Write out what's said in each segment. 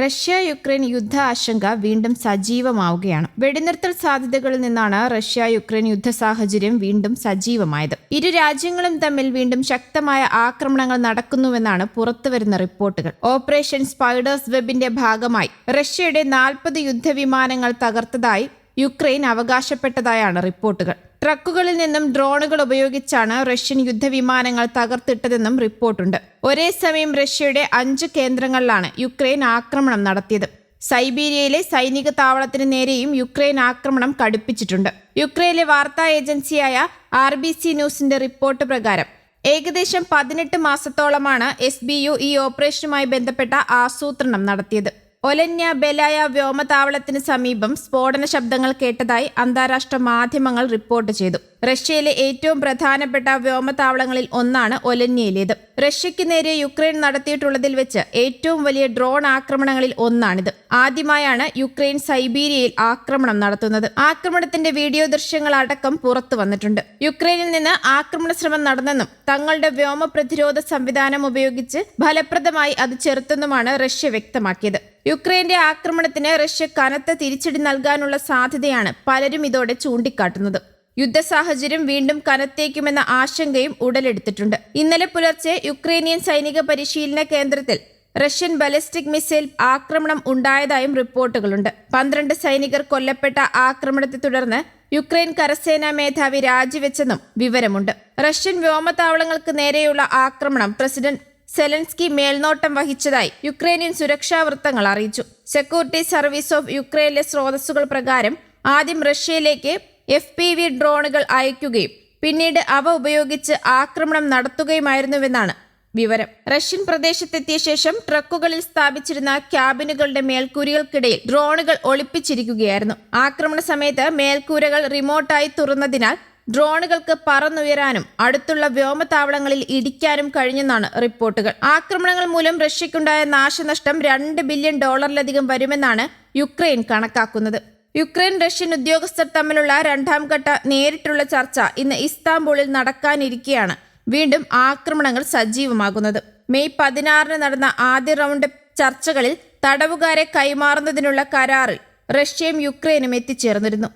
Russia Ukraine യുദ്ധ ആശങ്ക വീണ്ടും സജീവമാവുകയാണ്. വെടിനിർത്തൽ സാധ്യതകളിൽ നിന്നാണ് റഷ്യ യുക്രൈൻ യുദ്ധ സാഹചര്യം വീണ്ടും സജീവമായത്. ഇരു രാജ്യങ്ങളും തമ്മിൽ വീണ്ടും ശക്തമായ ആക്രമണങ്ങൾ നടക്കുന്നുവെന്നാണ് പുറത്തുവരുന്ന റിപ്പോർട്ടുകൾ. ഓപ്പറേഷൻ സ്പൈഡേഴ്സ് വെബിന്റെ ഭാഗമായി റഷ്യയുടെ നാൽപ്പത് യുദ്ധവിമാനങ്ങൾ തകർത്തതായി യുക്രൈൻ അവകാശപ്പെട്ടതായാണ് റിപ്പോർട്ടുകൾ. ട്രക്കുകളിൽ നിന്നും ഡ്രോണുകൾ ഉപയോഗിച്ചാണ് റഷ്യൻ യുദ്ധവിമാനങ്ങൾ തകർത്തിട്ടതെന്നും റിപ്പോർട്ടുണ്ട്. ഒരേ സമയം റഷ്യയുടെ അഞ്ച് കേന്ദ്രങ്ങളിലാണ് യുക്രൈൻ ആക്രമണം നടത്തിയത്. സൈബീരിയയിലെ സൈനിക താവളത്തിന് നേരെയും യുക്രൈൻ ആക്രമണം കടുപ്പിച്ചിട്ടുണ്ട്. യുക്രൈനിലെ വാർത്താ ഏജൻസിയായ ആർ ബി സി ന്യൂസിന്റെ റിപ്പോർട്ട് പ്രകാരം ഏകദേശം പതിനെട്ട് മാസത്തോളമാണ് എസ് ബി യു ഈ ഓപ്പറേഷനുമായി ബന്ധപ്പെട്ട ആസൂത്രണം നടത്തിയത്. ഒലന്യ ബെലായ വ്യോമതാവളത്തിന് സമീപം സ്ഫോടന ശബ്ദങ്ങൾ കേട്ടതായി അന്താരാഷ്ട്ര മാധ്യമങ്ങൾ റിപ്പോർട്ട് ചെയ്തു. റഷ്യയിലെ ഏറ്റവും പ്രധാനപ്പെട്ട വ്യോമതാവളങ്ങളിൽ ഒന്നാണ് ഒലന്യയിലേത്. റഷ്യയ്ക്ക് നേരെ യുക്രൈൻ നടത്തിയിട്ടുള്ളതിൽ വെച്ച് ഏറ്റവും വലിയ ഡ്രോൺ ആക്രമണങ്ങളിൽ ഒന്നാണിത്. ആദ്യമായാണ് യുക്രൈൻ സൈബീരിയയിൽ ആക്രമണം നടത്തുന്നത്. ആക്രമണത്തിന്റെ വീഡിയോ ദൃശ്യങ്ങൾ അടക്കം പുറത്തു വന്നിട്ടുണ്ട്. യുക്രൈനിൽ നിന്ന് ആക്രമണ ശ്രമം നടന്നെന്നും തങ്ങളുടെ വ്യോമ പ്രതിരോധ സംവിധാനം ഉപയോഗിച്ച് ഫലപ്രദമായി അത് ചെറുത്തെന്നുമാണ് റഷ്യ വ്യക്തമാക്കിയത്. യുക്രൈന്റെ ആക്രമണത്തിന് റഷ്യ കനത്ത തിരിച്ചടി നൽകാനുള്ള സാധ്യതയാണ് പലരും ഇതോടെ ചൂണ്ടിക്കാട്ടുന്നത്. യുദ്ധ സാഹചര്യം വീണ്ടും കനത്തേക്കുമെന്ന ആശങ്കയും ഉടലെടുത്തിട്ടുണ്ട്. ഇന്നലെ പുലർച്ചെ യുക്രൈനിയൻ സൈനിക പരിശീലന കേന്ദ്രത്തിൽ റഷ്യൻ ബലിസ്റ്റിക് മിസൈൽ ആക്രമണം ഉണ്ടായതായും റിപ്പോർട്ടുകളുണ്ട്. പന്ത്രണ്ട് സൈനികർ കൊല്ലപ്പെട്ട ആക്രമണത്തെ തുടർന്ന് യുക്രൈൻ കരസേനാ മേധാവി രാജിവെച്ചെന്നും വിവരമുണ്ട്. റഷ്യൻ വ്യോമതാവളങ്ങൾക്ക് നേരെയുള്ള ആക്രമണം പ്രസിഡന്റ് സെലൻസ്കി മേൽനോട്ടം വഹിച്ചതായി യുക്രൈനിയൻ സുരക്ഷാ വൃത്തങ്ങൾ അറിയിച്ചു. സെക്യൂരിറ്റി സർവീസ് ഓഫ് യുക്രൈനിലെ സ്രോതസ്സുകൾ പ്രകാരം ആദ്യം റഷ്യയിലേക്ക് എഫ് പി വി ഡ്രോണുകൾ അയക്കുകയും പിന്നീട് അവ ഉപയോഗിച്ച് ആക്രമണം നടത്തുകയുമായിരുന്നുവെന്നാണ് വിവരം. റഷ്യൻ പ്രദേശത്തെത്തിയ ശേഷം ട്രക്കുകളിൽ സ്ഥാപിച്ചിരുന്ന ക്യാബിനുകളുടെ മേൽക്കൂരകൾക്കിടയിൽ ഡ്രോണുകൾ ഒളിപ്പിച്ചിരിക്കുകയായിരുന്നു. ആക്രമണ സമയത്ത് മേൽക്കൂരകൾ റിമോട്ടായി തുറന്നതിനാൽ ഡ്രോണുകൾക്ക് പറന്നുയരാനും അടുത്തുള്ള വ്യോമത്താവളങ്ങളിൽ ഇടിക്കാനും കഴിഞ്ഞെന്നാണ് റിപ്പോർട്ടുകൾ. ആക്രമണങ്ങൾ മൂലം റഷ്യയ്ക്കുണ്ടായ നാശനഷ്ടം രണ്ട് ബില്യൺ ഡോളറിലധികം വരുമെന്നാണ് യുക്രൈൻ കണക്കാക്കുന്നത്. യുക്രൈൻ റഷ്യൻ ഉദ്യോഗസ്ഥർ തമ്മിലുള്ള രണ്ടാം ഘട്ട നേരിട്ടുള്ള ചർച്ച ഇന്ന് ഇസ്താംബൂളിൽ നടക്കാനിരിക്കെയാണ് വീണ്ടും ആക്രമണങ്ങൾ സജീവമാകുന്നത്. മെയ് പതിനാറിന് നടന്ന ആദ്യ റൗണ്ട് ചർച്ചകളിൽ തടവുകാരെ കൈമാറുന്നതിനുള്ള കരാറിൽ റഷ്യയും യുക്രൈനും എത്തിച്ചേർന്നിരുന്നു.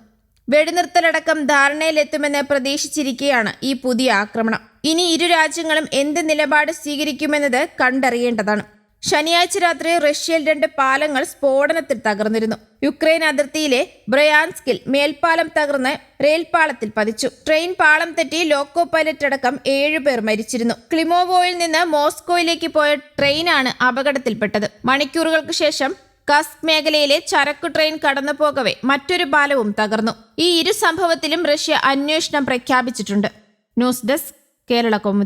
വെടിനിർത്തലടക്കം ധാരണയിലെത്തുമെന്ന് പ്രതീക്ഷിച്ചിരിക്കെയാണ് ഈ പുതിയ ആക്രമണം. ഇനി ഇരു രാജ്യങ്ങളും എന്ത് നിലപാട് സ്വീകരിക്കുമെന്നത് കണ്ടറിയേണ്ടതാണ്. ശനിയാഴ്ച രാത്രി റഷ്യയിൽ രണ്ട് പാലങ്ങൾ സ്ഫോടനത്തിൽ തകർന്നിരുന്നു. യുക്രൈൻ അതിർത്തിയിലെ ബ്രയാൻസ്കിൽ മേൽപ്പാലം തകർന്ന് റെയിൽപാളത്തിൽ പതിച്ചു. ട്രെയിൻ പാളം തെറ്റി ലോക്കോ പൈലറ്റ് അടക്കം ഏഴുപേർ മരിച്ചിരുന്നു. ക്ലിമോവോയിൽ നിന്ന് മോസ്കോയിലേക്ക് പോയ ട്രെയിനാണ് അപകടത്തിൽപ്പെട്ടത്. മണിക്കൂറുകൾക്ക് ശേഷം കസ്ക് മേഖലയിലെ ചരക്കു ട്രെയിൻ കടന്നു പോകവെ മറ്റൊരു പാലവും തകർന്നു. ഈ ഇരു സംഭവത്തിലും റഷ്യ അന്വേഷണം പ്രഖ്യാപിച്ചിട്ടുണ്ട്. News desk Kerala Kaumudi.